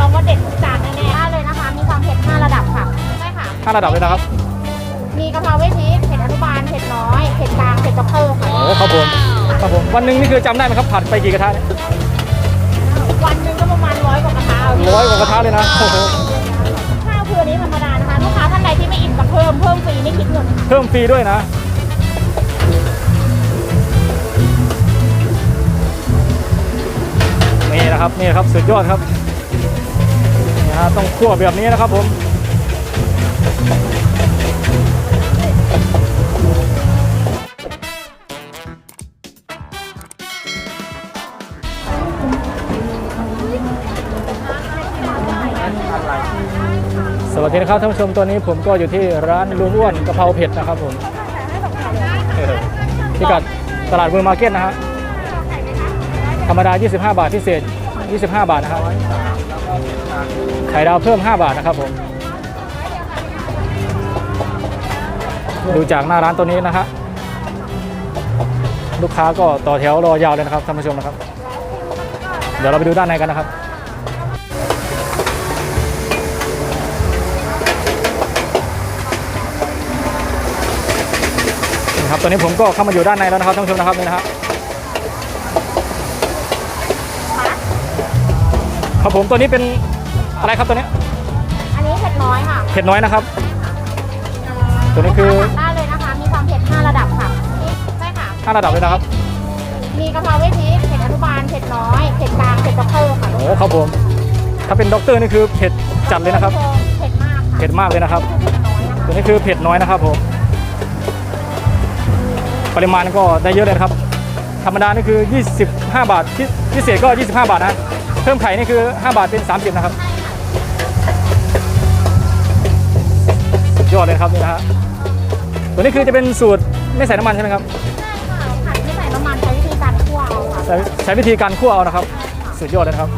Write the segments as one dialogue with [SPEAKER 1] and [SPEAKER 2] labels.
[SPEAKER 1] รองว่าเด็ดทุกจานแน่ๆได้เลยนะคะ มีความเผ็ด5ระดับค่ะใช่ค่ะ
[SPEAKER 2] ห้าระดับเลยนะครับ
[SPEAKER 1] มีกะเพราไว้พริกเผ็ดอนุบาล เผ็ดน้อย เผ็ดกลาง เผ็ดด็อกเตอร์ค่ะ
[SPEAKER 2] โอ้ครับผมครับผม วันหนึ่งนี่คือจำได้ไหมครับผัดไปกี่กระทะเนี่ย
[SPEAKER 1] วันหนึ่งก็ประมาณร้อยกว่ากระทะ
[SPEAKER 2] ร้อยกว่ากระทะเลยนะโอ้โห
[SPEAKER 1] ข้าวคืออันนี้ธรรมดานะคะ ลูกค้าท่านใดที่ไม่อิ่มกับเพิ่ม เพิ่มฟรีไม่คิดเงินค่ะ
[SPEAKER 2] เพิ่มฟรีด้วยนะ นี่นะครับนี่ครับสุดยอดครับ ต้องคั่วแบบนี้นะครับผมสวัสดีนะครับท่านผู้ชมตอนนี้ผมก็อยู่ที่ร้านลุงอ้วนกะเพราเผ็ดนะครับผมพิกัดตลาดเมือมาร์เก็ตนะฮะธรรมดา 25 บาทพิเศษ 25 บาทนะครับ ไข่ดาวเพิ่ม 5 บาทนะครับผม ดูจากหน้าร้านตัวนี้นะฮะลูกค้าก็ต่อแถวรอยาวเลยนะครับท่านผู้ชมนะครับ เดี๋ยวเราไปดูด้านในกันนะครับนี่ครับตอนนี้ผมก็เข้ามาอยู่ด้านในแล้วนะครับท่านผู้ชมนะครับนี่นะฮะครับผมตัวนี้เป็น อะไรครับตัวนี้
[SPEAKER 1] อันนี้เผ็ดน้อยค่ะ
[SPEAKER 2] เผ็ดน้อยนะครับ ตัวนี้คือ
[SPEAKER 1] ได้เลยนะคะ มีความเผ็ด5ระดับค่ะใช่ค่ะ
[SPEAKER 2] ห้าระดับเลยนะครับ
[SPEAKER 1] มีกะเพราไว้พริกเผ็ดอนุบาลเผ็ดน้อยเผ็ดกลางเผ็ดด็อกเตอร์ค่ะ
[SPEAKER 2] โอ้ครับผม ถ้าเป็นด็อกเตอร์นี่คือเผ็ดจัดเลยนะครับ
[SPEAKER 1] เผ็ดมากค่ะ
[SPEAKER 2] เผ็ดมากเลยนะครับ
[SPEAKER 1] เผ็ดน้อยนะคะ
[SPEAKER 2] ตัวนี้คือเผ็ดน้อยนะครับผมปริมาณก็ได้เยอะเลยนะครับ ธรรมดานี่คือ 25 บาทพิพิเศษก็ 25 บาทนะ เพิ่มไข่นี่คือ 5 บาทเป็น 30 นะครับ ยอดเลยนะครับนี่นะฮะตัวนี้คือจะเป็นสูตรไม่ใส่น้ำมันใช่ไหมครับ
[SPEAKER 1] ผัดไม่ใส่น้ำมันใช้วิธีการคั่วเอาค่ะ
[SPEAKER 2] ใช้ใช้วิธีการคั่วเอานะครับ สุดยอดเลยนะครับ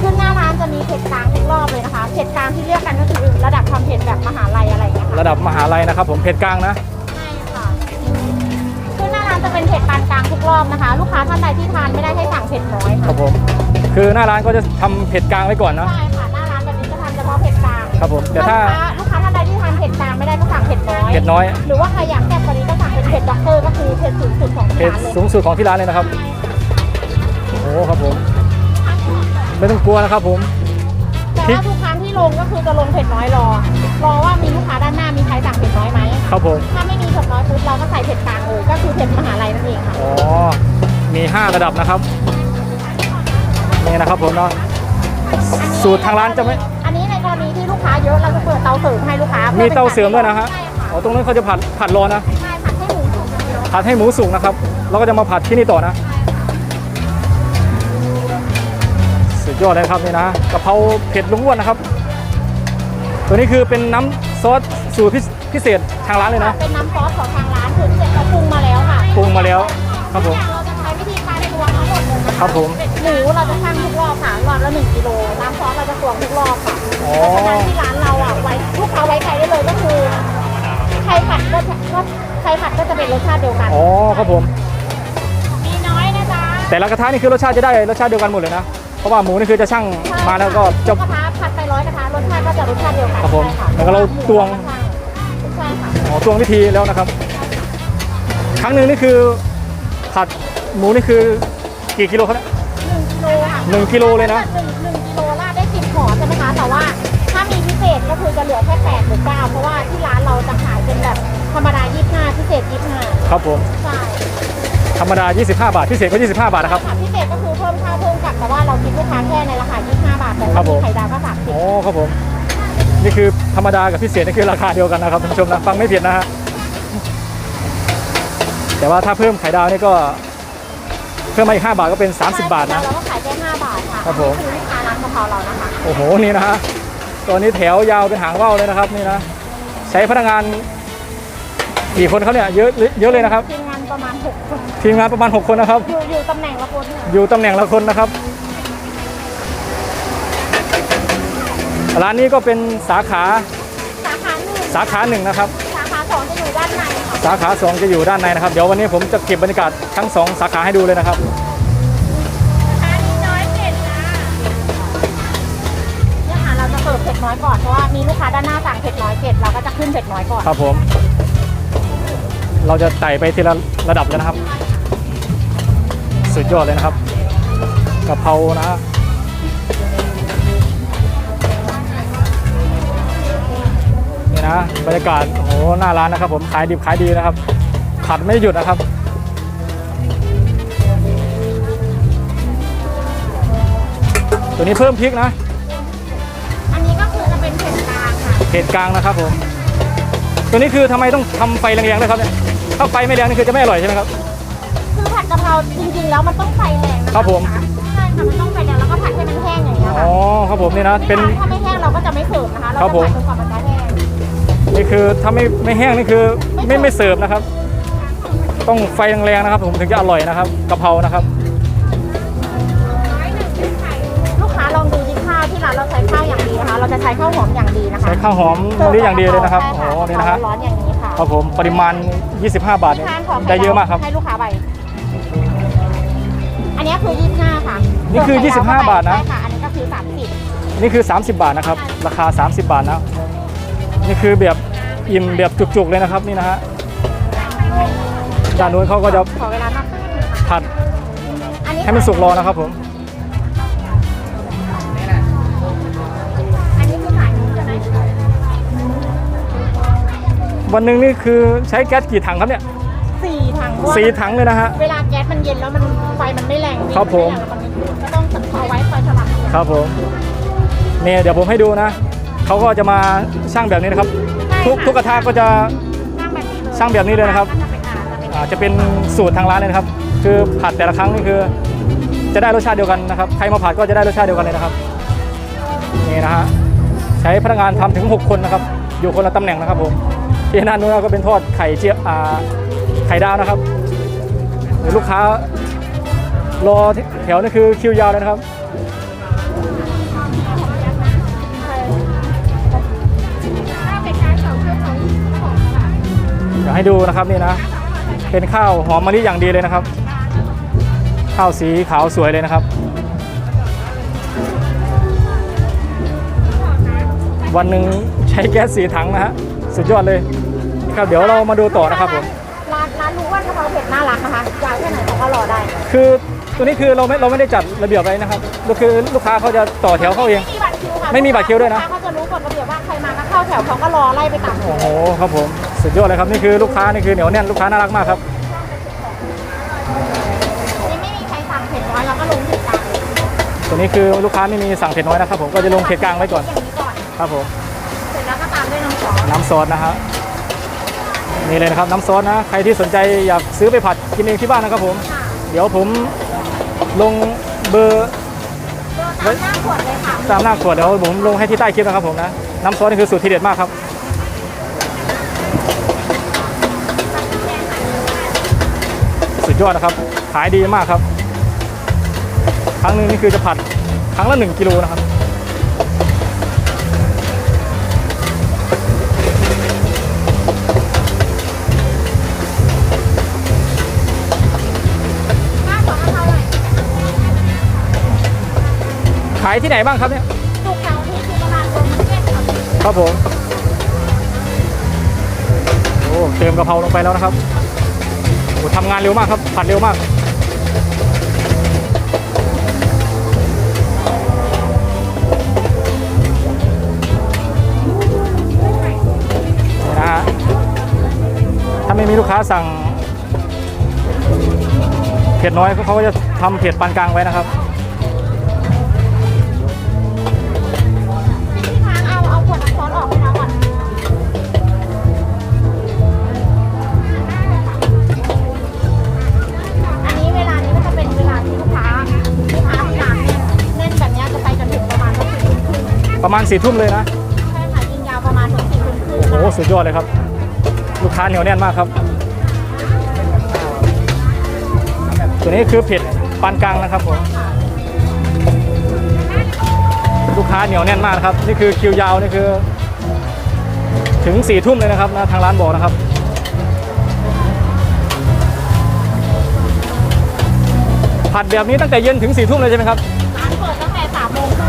[SPEAKER 1] ขึ้นหน้าร้านจะมีเผ็ดกลางทุกรอบเลยนะคะ เผ็ดกลางที่เรียกกันก็คือระดับความเผ็ดแบบมหาลัยอะไรอย่างเงี้ยค่ะ
[SPEAKER 2] ระดับมหาลัยนะครับ ผมเผ็ดกลางนะ
[SPEAKER 1] ใช่ค่ะขึ้นหน้าร้านจะเป็นเผ็ดปานกลางทุกรอบนะคะ ลูกค้าท่านใดที่ทานไม่ได้ให้สั่งเผ็ดน้อย
[SPEAKER 2] ค
[SPEAKER 1] ค่ะ
[SPEAKER 2] รับผม คือหน้าร้านก็จะทำเผ็ดกลางไว้ก่อนเนอะ
[SPEAKER 1] ใช่ค่ะหน้าร้านแบบนี้จะทำเฉพาะเผ็ดกลาง
[SPEAKER 2] ครับผมแต่ถ้า
[SPEAKER 1] ลูกค้า ลูกค้าท่านใดที่ทานเผ็ดกลางไม่ได้ก็สั่งเผ็ดน้อย
[SPEAKER 2] เผ็ดน้อย
[SPEAKER 1] หรือว่าใครอยากแซ่บกว่านี้ก็สั่งเป็นเผ็ดด็อกเตอร์ก็คือเผ็ดสูงสุดของที่
[SPEAKER 2] เผ็ด
[SPEAKER 1] ร้านเลย
[SPEAKER 2] สูงสุดของที่ร้านเลยนะครับ โอ้โหครับผม ไม่ต้องกลัวนะครับผม
[SPEAKER 1] แต่ว่าทุกครั้งที่ลงก็คือจะลงเผ็ดน้อยรอ รอว่ามีลูกค้าด้านหน้ามีใครสั่งเผ็ดน้อยไหม
[SPEAKER 2] ครับผม
[SPEAKER 1] ถ้าไม่มีเผ็ดน้อยปุ๊บเราก็ใส่เผ็ดกลางเลยก็คือเผ็ดมหาลัยนั่นเองค่ะ
[SPEAKER 2] อ๋อ มี 5 ระดับนะครับ นี่นะครับผมเนาะ สูตรทางร้านจะไม่
[SPEAKER 1] ลูกค้าเยอะเราจะเปิดเตาเสริมให้ลูกค้า
[SPEAKER 2] มีเตาเสริมด้วยนะฮะ
[SPEAKER 1] ใช่
[SPEAKER 2] อ๋อ
[SPEAKER 1] ค่ะ
[SPEAKER 2] ตรงนั้นเขาจะผัดผัดรอนะ
[SPEAKER 1] ใช่ผัดให้หมูสุกอย่างเดียว
[SPEAKER 2] ผัดให้หมูสุกนะครับแล้วก็จะมาผัดที่นี่ต่อนะ สุดยอดเลยครับนี่นะกะเพราเผ็ดลุงอ้วนนะครับ ตัวนี้คือเป็นน้ำซอสสูตรพิพิเศษทางร้านเลยนะ
[SPEAKER 1] เป็นน้ำซอสของทางร้านคือเสร็จเราปรุงมาแล้วค่ะ
[SPEAKER 2] ปรุงมาแล้วครับผม
[SPEAKER 1] คะ
[SPEAKER 2] ครับผม
[SPEAKER 1] หมูเราจะชั่งทุกรอบค่ะรอบละหนึ่งกิโลน้ำซอสเราจะตวงทุกรอบค่ะ
[SPEAKER 2] อ๋อ
[SPEAKER 1] เพราะฉะนั้นที่ร้านเราอะไว้ลูกค้าไว้ใจได้เลยก็คือใครผัดก็จะก็ใครผัดก็จะเป็นรสชาติเดียวกัน
[SPEAKER 2] อ๋อครับผม
[SPEAKER 1] มีน้อยนะจ๊ะ
[SPEAKER 2] แต่ละกระทะนี่คือรสชาติจะได้รสชาติเดียวกันหมดเลยนะ เพราะว่าหมูนี่คือจะช่างมาแล้วก็จะ
[SPEAKER 1] กระทะผัดไปร้อยกระทะรสชาติก็จะรสชาติเดียวกัน
[SPEAKER 2] ครับผม
[SPEAKER 1] ใช่ะ
[SPEAKER 2] แล้วก็เราตวง
[SPEAKER 1] ใช่ค่ะ
[SPEAKER 2] อ๋อตวงวิธีแล้วนะครับ ครั้งหนึ่งนี่คือผัดหมูนี่คือ กี่กิโลครับเนี่ย
[SPEAKER 1] หนึ่งกิโลค่ะ
[SPEAKER 2] หนึ่งกิโลเลยนะ
[SPEAKER 1] หนึ่งหนึ่งกิโลราดได้สิบห่อใช่ไหมคะ แต่ว่าถ้ามีพิเศษก็คือจะเหลือแค่แปดหรือเก้าเพราะว่าที่ร้านเราจะขายเป็นแบบธรรมดายี่สิบห้าพิเศษยี่สิบห้า
[SPEAKER 2] ครับผม
[SPEAKER 1] ใช่
[SPEAKER 2] ธรรมดา 25 บาท พิเศษก็ 25 บาทนะครับ
[SPEAKER 1] ค่ะพิเศษก็คือเพิ่มค่าเพิ่มกลับแต่ว่าเราคิดลูกค้าแค่ในราคา25บาทแต่
[SPEAKER 2] ครั
[SPEAKER 1] ถ้า
[SPEAKER 2] บผ
[SPEAKER 1] มี
[SPEAKER 2] ม
[SPEAKER 1] ไข่ดาวก็30
[SPEAKER 2] อ๋อครับผม นี่คือธรรมดากับพิเศษนี่คือราคาเดียวกันนะครับท่านผู้ชมนะฟังไม่ผิดนะฮะแต่ว่าถ้าเพิ่มไข่ดาวนี่ก็เพิ่มมาอีก5บาทก็เป็น 30 บาทนะ
[SPEAKER 1] เราก็ขายแค่5บาทค่ะ
[SPEAKER 2] ครับผม
[SPEAKER 1] นี่คือลูกค้าร้านกะเพราเรานะคะ
[SPEAKER 2] โอ้โหนี่นะฮะตอนนี้แถวยาวเป็นหางว่าวเลยนะครับนี่นะใช้พนักงานกี่คนเขาเนี่ยเยอะเยอะเลยนะครับ
[SPEAKER 1] ทีมงานประมาณ6คน
[SPEAKER 2] ทีมงานประมาณ 6 คนนะครับ
[SPEAKER 1] อยู่อยู่ตำแหน่งละคนค่ะ
[SPEAKER 2] อยู่ตำแหน่งละคนนะครับ ร้านนี้ก็เป็นสาขา
[SPEAKER 1] สาขาหนึ่ง
[SPEAKER 2] สาขาหนึ่งนะครับ
[SPEAKER 1] สาขาส
[SPEAKER 2] สาขาสองจะอยู่ด้านในนะครับ เดี๋ยววันนี้ผมจะเก็บบรรยากาศทั้งสองสาขาให้ดูเลยนะครับ
[SPEAKER 1] ร้านนี้น้อยเด็ดนะเนี่ยค่ะเราจะเสิร์เก็ดน้อยก่อน เพราะว่ามีลูกค้าด้านหน้าสั่งเก็ดน้อยเก็ดเราก็จะขึ้นเก็ดน้อยก่อน
[SPEAKER 2] ครับผม เราจะไต่ไปทีละระดับเลยนะครับ สุดยอดเลยนะครับกะเพรานะ บรรยากาศโอ้โหหน้าร้านนะครับ ผมขายดิบขายดีนะครับผัดไม่หยุดนะครับตัวนี้เพิ่มพริกนะ
[SPEAKER 1] อันนี้ก็คือจะเป็นเผ็ดกลางค่ะ
[SPEAKER 2] เขตกลางนะครับผม ตัวนี้คือทำไมต้องทำไฟแรงๆด้วยครับเนี่ย ถ้าไฟไม่แรงนี่คือจะไม่อร่อยใช่ไหมครับ
[SPEAKER 1] คือผัดกะเพราจริงๆแล้วมันต้องไฟแรงนะะ
[SPEAKER 2] ครับผม
[SPEAKER 1] ใช่ค่ะมันต้องไฟแรงแล้วก็ผัดให้มันแห้งอย่างเงี้ย
[SPEAKER 2] อ๋
[SPEAKER 1] ค่ะ
[SPEAKER 2] อครับผมนี่นะ เป็น
[SPEAKER 1] ถ้าไม่แห้งเราก็จะไม่เสิร์ฟนะคะเรา
[SPEAKER 2] ครับ
[SPEAKER 1] จะ
[SPEAKER 2] ผม
[SPEAKER 1] ผัดจนกว่ามันจะแห้ง
[SPEAKER 2] นี่คือถ้าไม่ไม่แห้งนี่คือไม่ไม่เสิร์ฟนะครับ ต้องไฟแรงๆนะครับ ผมถึงจะอร่อยนะครับกะเพรานะครับ
[SPEAKER 1] ลูกค้าลองดูที่ข้าวที่ร้านเราใช้ข้าวอย่างดีนะคะ เราจะใช้ข้าวหอมอย่างดีนะคะ
[SPEAKER 2] ใช้ข้าวหอมมะลิอย่างดีเลยนะครับ
[SPEAKER 1] ใช่
[SPEAKER 2] โอ้โหนี่นะฮะ
[SPEAKER 1] ร้อนๆอย่างนี้ค่ะ
[SPEAKER 2] ครับผมปริมาณ 25 บาทเนี่ย
[SPEAKER 1] ทานของ
[SPEAKER 2] ได้เยอะมากครับ
[SPEAKER 1] ให้ลูกค้าไปอันนี้คือ 25 ค่ะ
[SPEAKER 2] นี่คือ
[SPEAKER 1] ส่วไข่ดว
[SPEAKER 2] 25 บาทนะ
[SPEAKER 1] ใช่ค่ะอันนี้ก็คือ 30
[SPEAKER 2] นี่คือ 30 บาทนะครับ ราคา 30 บาทนะ นี่คือแบบอิ่มแบบจุกๆเลยนะครับนี่นะฮะด้านนู้นเขาก็จะ
[SPEAKER 1] ขอเวลามากขึ้นค่ะ
[SPEAKER 2] ผัด
[SPEAKER 1] อันนี้
[SPEAKER 2] ให้มันสุกรอนะครับผม
[SPEAKER 1] อันนี้คือขายนู้นใช่ไหม
[SPEAKER 2] วันหนึ่งนี่คือใช้แก๊สกี่ถังครับเนี่ย
[SPEAKER 1] สี่ถังเพราะว่า
[SPEAKER 2] สี่ถังเลยนะฮะ
[SPEAKER 1] เวลาแก๊สมันเย็นแล้วมันไฟมันไม่แรง
[SPEAKER 2] ครับผม
[SPEAKER 1] ก็ต้องเอาไว้คอยสลับ
[SPEAKER 2] ครับผมเนี่ยเดี๋ยวผมให้ดูนะ เขาก็จะมาช่างแบบนี้นะครับ ทุกทุกกระทะก็จะ
[SPEAKER 1] ช่างแบบนี้เลย
[SPEAKER 2] ช่างแบบนี้เลยนะครับ
[SPEAKER 1] ก็จะเป็นอ่าจะเป็น
[SPEAKER 2] อ่าจะเป็นสูตรทางร้านเลยนะครับ คือผัดแต่ละครั้งนี่คือจะได้รสชาติเดียวกันนะครับใครมาผัดก็จะได้รสชาติเดียวกันเลยนะครับนี่นะฮะใช้พนักงานทำถึง 6 คนนะครับ อยู่คนละตำแหน่งนะครับผมที่นั่นนู้นก็เป็นทอดไข่เจียวอ่าไข่ดาวนะครับเดี๋ยวลูกค้ารอแถวนี่คือคิวยาวเลยนะครับ ให้ดูนะครับนี่นะ เป็นข้าวหอมมะลิอย่างดีเลยนะครับ ข้าวสีขาวสวยเลยนะครับ วันหนึ่งใช้แก๊สสีถังนะฮะสุดยอดเลยครับเดี๋ยวเรามาดูต่อนะครับผม
[SPEAKER 1] ร้านร้านรู้ว่ากะเพราเผ็ดน่ารักนะคะอยากแค่ไหนเขาก็รอได้
[SPEAKER 2] คือ ตัวนี้คือเราไม่เราไม่ได้จัดระเบียบไว้นะครับก็คือลูกค้าเขาจะต่อแถวเข้าเอง
[SPEAKER 1] ไม่มีบัตรคิวค่ะ
[SPEAKER 2] ไม่มีบัตรคิวด้วยนะ
[SPEAKER 1] ลูกค้าเขาจะรู้กฎระเบียบว่าใครมาก็เข้าแถวเขาก็รอไล่ไปตามคิ
[SPEAKER 2] โอ้
[SPEAKER 1] ว
[SPEAKER 2] โหครับผมสุดยอดเลยครับนี่คือลูกค้านี่คือเหนียวแน่นลูกค้าน่ารักมากครับ
[SPEAKER 1] ยังไม่มีใครสั่งเผ็ดน้อยเราก็ลงเผ็ดกลางอย่างนี้
[SPEAKER 2] ตัวนี้คือลูกค้าไม่มีสั่งเผ็ดน้อยนะครับผมก็จะลงเผ็ดกลางไว้ก่อน
[SPEAKER 1] ก่อน
[SPEAKER 2] ครับผม
[SPEAKER 1] เสร็จแล้วก็ตามด้วยน้ำซอส
[SPEAKER 2] น้ำซอสนะฮะนี่เลยนะครับน้ำซอสนะใครที่สนใจอยากซื้อไปผัดกินเองที่บ้านนะครับผม
[SPEAKER 1] ค่ะ
[SPEAKER 2] เดี๋ยวผม ลงเบอร์
[SPEAKER 1] เบอร์ตามหน้าขวดเลยค่ะ
[SPEAKER 2] ตามหน้าขวดเดี๋ยวผมลงให้ที่ใต้คลิปนะครับผมนะน้ำซอสนี่คือสูตรที่เด็ดมากครับสุดยอดนะครับขายดีมากครับ ครั้งหนึงนี่คือจะผัดครั้งละ 1กิโลนะครับา
[SPEAKER 1] ย
[SPEAKER 2] ที่ไหนบ้างครับเนี่ย
[SPEAKER 1] สุกเสาร์อาที่คือประมาณรวมเก็ตค่ะ
[SPEAKER 2] ครับผมโอ้เติมกะเพราลงไปแล้วนะครับโอ้ทำงานเร็วมากครับผัดเร็วมาก นะฮะถ้าไม่มีลูกค้าสั่งเผ็ดน้อยเขาก็จะทำเผ็ดปานกลางไว้นะครับ
[SPEAKER 1] ประมาณสี่ทุ่ม
[SPEAKER 2] เลยนะ
[SPEAKER 1] ใช่ค่ะยิงยาวประมาณถึงสี่ทุ่มครึ่ง
[SPEAKER 2] โอ้โห สุดยอดเลยครับ ลูกค้าเหนียวแน่นมากครับ ตัวนี้คือเผ็ดปานกลางนะครับผม ลูกค้าเหนียวแน่นมากนะครับ นี่คือคิวยาวนี่คือ ถึงสี่ทุ่มเลยนะครับนะทางร้านบอกนะครับผัดแบบนี้ตั้งแต่เย็นถึงสี่ทุ่มเลยใช่ไหมครับ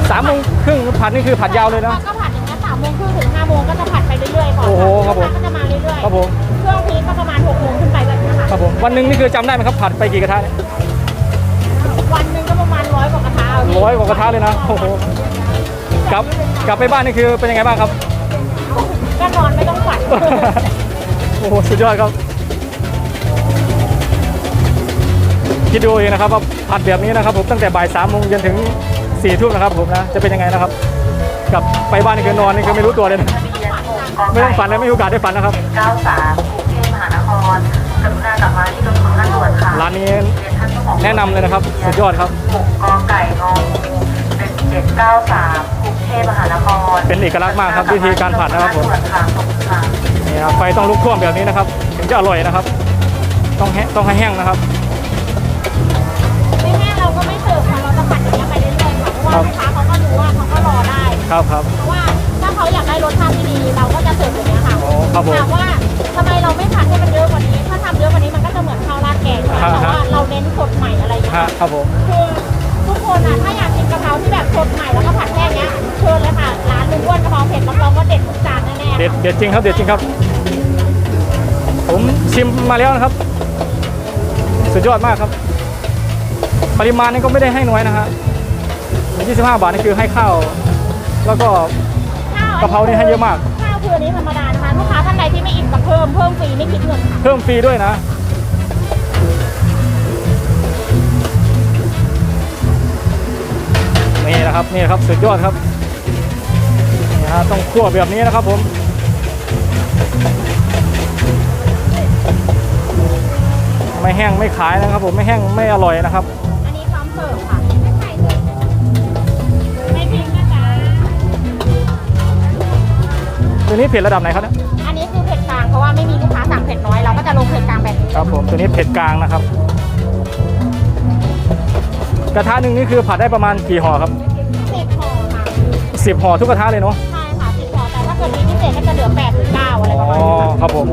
[SPEAKER 1] สามโมงครึ่ง
[SPEAKER 2] สามโมงครึ่งผัดนี่คือผัดยาวเลยนะ
[SPEAKER 1] ก็ผัดอย่างามโมงครึ่งถึงห้าโมงก็จะผัดไปเรื่อยๆก่อน
[SPEAKER 2] โอ้โหครับผม
[SPEAKER 1] ลูกก็จะมาเรื่อย
[SPEAKER 2] ครับผม
[SPEAKER 1] ๆช่วงพีคก็ประมาณหกโมงขึ้นไปแบบนี้ค่ะ
[SPEAKER 2] ครับผม วันหนึ่งนี่คือจำได้ไหมครับผัดไปกี่กระทะเนี่ย
[SPEAKER 1] วันหนึ่งก็ประมาณร้อยกว่ากระทะเพี่
[SPEAKER 2] ร้อยกว่ากระทะเลยนะโอ้โห กลับกลับไปบ้านนี่คือเป็นยังไงบ้างครับ
[SPEAKER 1] ก็นอนไม่ต้องฝัน
[SPEAKER 2] โอ้โหสุดยอดครับ คิดดูเองนะครับว่าผัดแบบนี้นะครับผมตั้งแต่บ่ายสามโมงจนถึง สี่ทุ่มนะครับผมนะ จะเป็นยังไงนะครับ กลับไปบ้านนี่คือนอนนี่คือไม่รู้ตัวเลยนะไม่ต้องฝันเลยไม่มีโอกาสได้ฝันนะครับ
[SPEAKER 3] 93กรุงเทพมหานครกรุณากลับมาที่รถของท่านด่วนค่ะ
[SPEAKER 2] ร้านนี้
[SPEAKER 3] เรียนท่านเจ้าของ
[SPEAKER 2] แนะนำเลยนะครับ สุดยอดครับ
[SPEAKER 3] หกกอไก่งองู1793กรุงเทพมหานคร
[SPEAKER 2] เป็นเอกลักษณ์มากครับวิธีการผัดนะครับผม
[SPEAKER 3] ท่านด่วนค่ะขอบคุณค่ะ
[SPEAKER 2] นี่ครับไฟต้องลุกท่วมแบบนี้นะครับ ถึงจะอร่อยนะครับ ต้องแห้ต้องให้แห้งนะครับ
[SPEAKER 1] ว่าลูกค้าเขาก็รู้ว่าเขาก็รอได้
[SPEAKER 2] ครับครับ
[SPEAKER 1] เพราะว่าถ้าเขาอยากได้รสชาติที่ดีเราก็จะเสิร์ฟอย่างเงี้ยค่ะ
[SPEAKER 2] โอ้ครับผม
[SPEAKER 1] ถามว่าทำไมเราไม่ผัดให้มันเยอะกว่านี้ ถ้าทำเยอะกว่านี้มันก็จะเหมือนข้าวราดแกงค่ะ
[SPEAKER 2] ฮะ
[SPEAKER 1] แต่ว่า
[SPEAKER 2] ฮะ
[SPEAKER 1] เราเน้นสดใหม่อะไรอย่างเงี้ย
[SPEAKER 2] ฮะ
[SPEAKER 1] ค่ะ
[SPEAKER 2] ครับผม
[SPEAKER 1] คือทุกคนอะถ้าอยากกินกะเพราที่แบบสดใหม่แล้วก็ผัดแค่เนี้ยเชิญเลยค่ะร้านลุงอ้วนกะเพราเผ็ดรับรองว่าเด็ดทุกจานแน่ๆ
[SPEAKER 2] เด็ดเด็ดจริงครับเด็ดจริงครับ ผมชิมมาแล้วนะครับ สุดยอดมากครับ ปริมาณนี่ก็ไม่ได้ให้น้อยนะฮะ 25 บาทนี่คือให้ข้าว แล้วก็
[SPEAKER 1] ข้าว
[SPEAKER 2] กะเพรานี่ให้เยอะมาก
[SPEAKER 1] ข้าวคืออันนี้ธรรมดานะคะลูกค้าท่านใดที่ไม่อิ่มกับเพิ่มเพิ่มฟรีไม่คิดเงินค่ะ
[SPEAKER 2] เพิ่มฟรีด้วยนะ นี่นะครับนี่นะครับสุดยอดครับนี่ฮะต้องคั่วแบบนี้นะครับผมไม่แห้งไม่ขายนะครับผมไม่แห้งไม่อร่อยนะครับ
[SPEAKER 1] อันนี้พร้อมเสิร์ฟค่ะ นี้
[SPEAKER 2] เผ็ดระดับไหนครับเนี่ย
[SPEAKER 1] อันนี้คือเผ็ดกลางเพราะว่าไม่มีลูกค้าสั่งเผ็ดน้อยเราก็จะลงเผ็ดกลางแบบนี้
[SPEAKER 2] ครับผมตัวนี้เผ็ดกลางนะครับ กระทะหนึ่งนี่คือผัดได้ประมาณกี่ห่อครับ
[SPEAKER 1] สิบห่อค่ะ
[SPEAKER 2] สิบห่อทุกกระทะเลยเนาะ
[SPEAKER 1] ใช่ค่ะสิบห่อแต่ถ้าเกิดมีพิเศษก็จะเหลือแปดหรือเก้าอะไรประมาณ
[SPEAKER 2] อ๋อ
[SPEAKER 1] นี้ค่ะ
[SPEAKER 2] ครับผม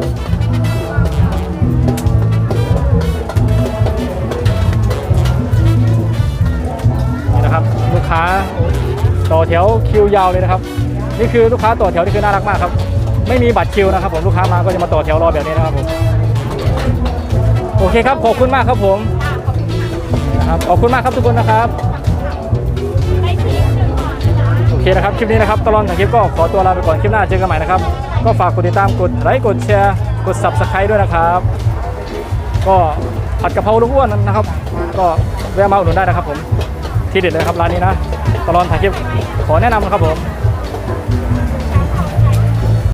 [SPEAKER 2] นี่นะครับลูกค้าต่อแถวคิวยาวเลยนะครับ นี่คือลูกค้าต่อแถวนี่คือน่ารักมากครับ ไม่มีบัตรคิวนะครับผมลูกค้ามาก็จะมาต่อแถวรอแบบนี้นะครับผมโอเคครับขอบคุณมากครับผม
[SPEAKER 1] ขอบคุณค่ะ
[SPEAKER 2] นะครับขอบคุณมากครับทุกคนนะครับโอเคนะครับคลิปนี้นะครับตลอดของคลิปก็ขอตัวลาไปก่อนคลิปหน้าเจอกันใหม่นะครับก็ฝากกดติดตามกดไลค์กดแชร์กด subscribe ด้วยนะครับ ก็ผัดกะเพราลูกอ้วนนะครับ ก็แวะมาอุดหนุนได้นะครับผมที่เด็ดเลยครับร้านนี้นะตลอดถ่ายคลิปขอแนะนำนะครับผม